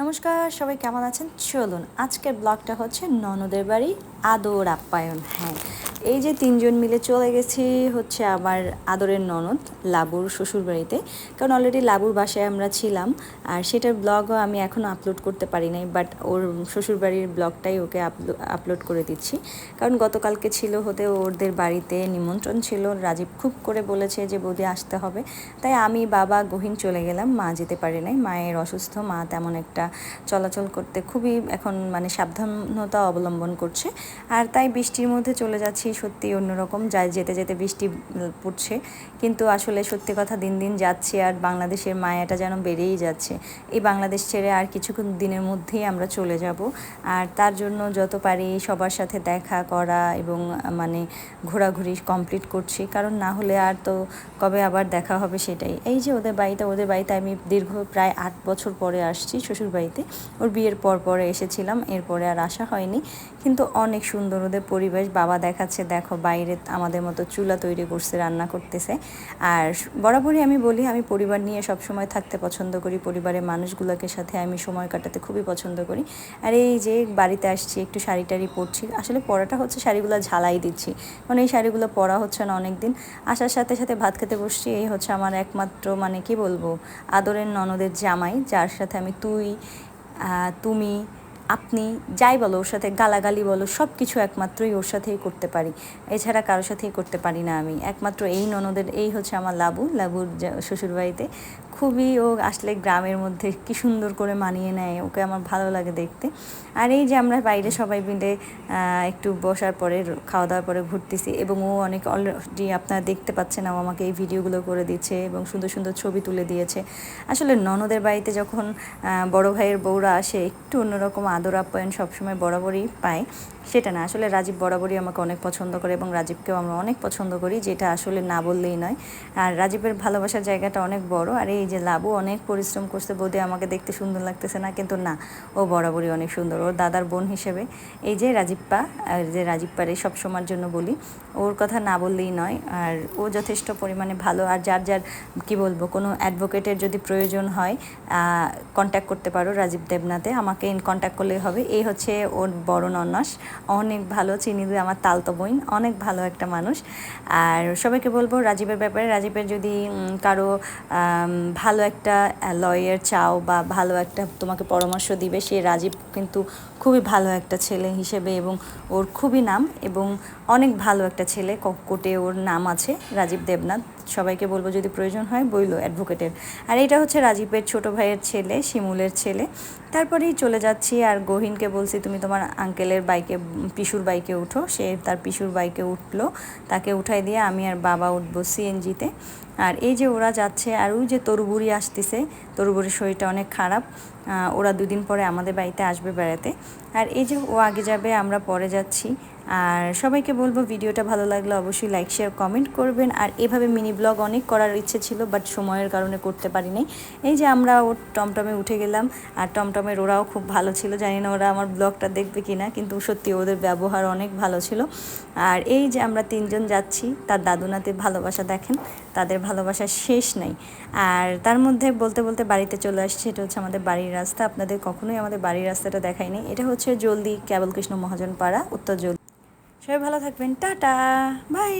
নমস্কার সবাই কেমন আছেন? চলুন আজকের ব্লগটা হচ্ছে ননদের বাড়ি আদর আপ্যায়ন। হ্যাঁ এই যে তিনজন মিলে চলে গেছি হচ্ছে আমার আদরের ননদ, লাবুর শ্বশুর বাড়িতে কারণ অলরেডি লাবুর বাসায় আমরা ছিলাম, আর সেটার ব্লগও আমি এখনও আপলোড করতে পারি নাই বাট ওর শ্বশুর বাড়ির ব্লগটাই ওকে আপলোড করে দিচ্ছি। কারণ গতকালকে ছিল হতে ওদের বাড়িতে নিমন্ত্রণ ছিল, রাজীব খুব করে বলেছে যে বৌদি আসতে হবে। তাই আমি, বাবা, গহীন চলে গেলাম, মা যেতে পারে নাই। মায়ের অসুস্থ, মা তেমন একটা চলাচল করতে খুবই এখন মানে সাবধানতা অবলম্বন করছে। আর তাই বৃষ্টির মধ্যে চলে যাচ্ছি সত্যি অন্যরকম। যায় যেতে যেতে বৃষ্টি পড়ছে। কিন্তু আসলে সত্যি কথা দিন দিন যাচ্ছে আর বাংলাদেশের মায়াটা যেন বেড়েই যাচ্ছে। এই বাংলাদেশ ছেড়ে আর কিছুক্ষণ দিনের মধ্যেই আমরা চলে যাব। আর তার জন্য যত পারি সবার সাথে দেখা করা এবং মানে ঘোরাঘুরি কমপ্লিট করছি। কারণ না হলে আর তো কবে আবার দেখা হবে সেটাই। এই যে ওদের বাড়িতে ওদের বাড়িতে আমি দীর্ঘ প্রায় আট বছর পরে আসছি শ্বশুর বাড়িতে। ওর বিয়ের পর পরে এসেছিলাম। এরপরে আর আসা হয়নি। কিন্তু অনেক সুন্দর ওদের পরিবেশ, বাবা দেখাচ্ছে দেখো বাইরে আমাদের মতো চুলা তৈরি করছে, রান্না করতেছে। আর বরাবরই আমি বলি, আমি পরিবার নিয়ে সব সময় থাকতে পছন্দ করি, পরিবারের মানুষগুলোকে সাথে আমি সময় কাটাতে খুবই পছন্দ করি। আর এই যে বাড়িতে আসছি, একটু শাড়ি টাড়ি পরছি, আসলে পরাটা হচ্ছে শাড়িগুলো ঝালাই দিচ্ছি। কারণ এই শাড়িগুলো পরা হচ্ছে না অনেক দিন আসার সাথে সাথে ভাত খেতে বসছি, এই হচ্ছে আমার একমাত্র মানে কি বলব, আদরের ননদের জামাই, যার সাথে আমি তুই তুমি আপনি যাই বলো ওর সাথে গালাগালি বলো সব কিছু একমাত্রই ওর সাথেই করতে পারি। এছাড়া কারোর সাথেই করতে পারি না আমি। একমাত্র এই ননদের, এই হচ্ছে আমার লাবু। লাবুর শ্বশুরবাড়িতে খুবই ও আসলে গ্রামের মধ্যে কি সুন্দর করে মানিয়ে নেয়, ওকে আমার ভালো লাগে দেখতে। আর এই যে আমরা বাইরে সবাই মিলে একটু বসার পরে খাওয়া দাওয়ার পরে ঘুরতেছি এবং ও অনেক অলরেডি আপনারা দেখতে পাচ্ছেন, ও আমাকে এই ভিডিওগুলো করে দিচ্ছে এবং সুন্দর সুন্দর ছবি তুলে দিয়েছে। আসলে ননদের বাড়িতে যখন বড় ভাইয়ের বউরা আসে, একটু অন্যরকম আদর আপ্যায়ন সবসময় বরাবরই পায়। সেটা না, আসলে রাজীব বরাবরই আমাকে অনেক পছন্দ করে এবং রাজীবকেও আমরা অনেক পছন্দ করি, যেটা আসলে না বললেই নয়। আর রাজীবের ভালোবাসার জায়গাটা অনেক বড়, আর এই যে লাভও অনেক পরিশ্রম করছে বোধে আমাকে দেখতে সুন্দর লাগতেছে না, কিন্তু না, ও বরাবরই অনেক সুন্দর, ওর দাদার বোন হিসেবে। এই যে রাজীবপা, আর যে রাজীবপারে সব সময়ের জন্য বলি, ওর কথা না বললেই নয়, আর ও যথেষ্ট পরিমাণে ভালো, আর যার যার, কি বলব, কোনো অ্যাডভোকেটের যদি প্রয়োজন হয় কন্ট্যাক্ট করতে পারো রাজীব দেবনাথে, আমাকে কন্ট্যাক্ট করলেই হবে। এই হচ্ছে ওর বড় নন্নাস অনেক ভালো, চিনি দিয়ে আমার তালতো বইন অনেক ভালো একটা মানুষ। আর সবাইকে বলব রাজীবের ব্যাপারে, রাজীবের যদি কারও ভালো একটা লয়ার চাও বা ভালো একটা তোমাকে পরামর্শ দিবে, সে রাজীব কিন্তু খুবই ভালো একটা ছেলে হিসেবে এবং ওর খুবই নাম এবং অনেক ভালো একটা ছেলে কোর্টে ওর নাম আছে রাজীব দেবনাথ। সবাইকে বলব যদি প্রয়োজন হয় বইলো অ্যাডভোকেটের। আর এটা হচ্ছে রাজীবের ছোট ভাইয়ের ছেলে, শিমুলের ছেলে। তারপরেই চলে যাচ্ছি আর গহিনকে বলছি, তুমি তোমার আঙ্কেলের বাইকে পিসুর বাইকে উঠো। সে তার পিসুর বাইকে উঠল। তাকে উঠাই দিয়ে আমি আর বাবা উঠবো সিএনজিতে আর এই যে ওরা যাচ্ছে, আর ওই যে তরুবুড়ি আসতেছে তরুবুড়ির শরীরটা অনেক খারাপ। ওরা দুদিন পরে আমাদের বাড়িতে আসবে বেড়াতে। আর এই যে ও আগে যাবে, আমরা পরে যাচ্ছি। আর সবাইকে বলব, ভিডিওটা ভালো লাগলে অবশ্যই লাইক শেয়ার কমেন্ট করবেন। আর এভাবে মিনি ব্লগ অনেক করার ইচ্ছে ছিল বাট সময়ের কারণে করতে পারিনি। এই যে আমরা ওর টমটমে উঠে গেলাম, আর টমটমের ওরাও খুব ভালো ছিল। জানি না ওরা আমার ব্লগটা দেখবে কি না কিন্তু সত্যি ওদের ব্যবহার অনেক ভালো ছিল। আর এই যে আমরা তিনজন যাচ্ছি, তার দাদুনাতে ভালোবাসা দেখেন, তাদের ভালোবাসা শেষ নাই। আর তার মধ্যে বলতে বলতে বাড়িতে চলে আসছে এটা হচ্ছে আমাদের বাড়ির রাস্তা। আপনাদের কখনোই আমাদের বাড়ির রাস্তাটা দেখায়নি। এটা হচ্ছে জলদি কেবল কৃষ্ণ মহাজন পাড়া উত্তর জলদি। সবাই ভালো থাকবেন। Ta ta! বাই!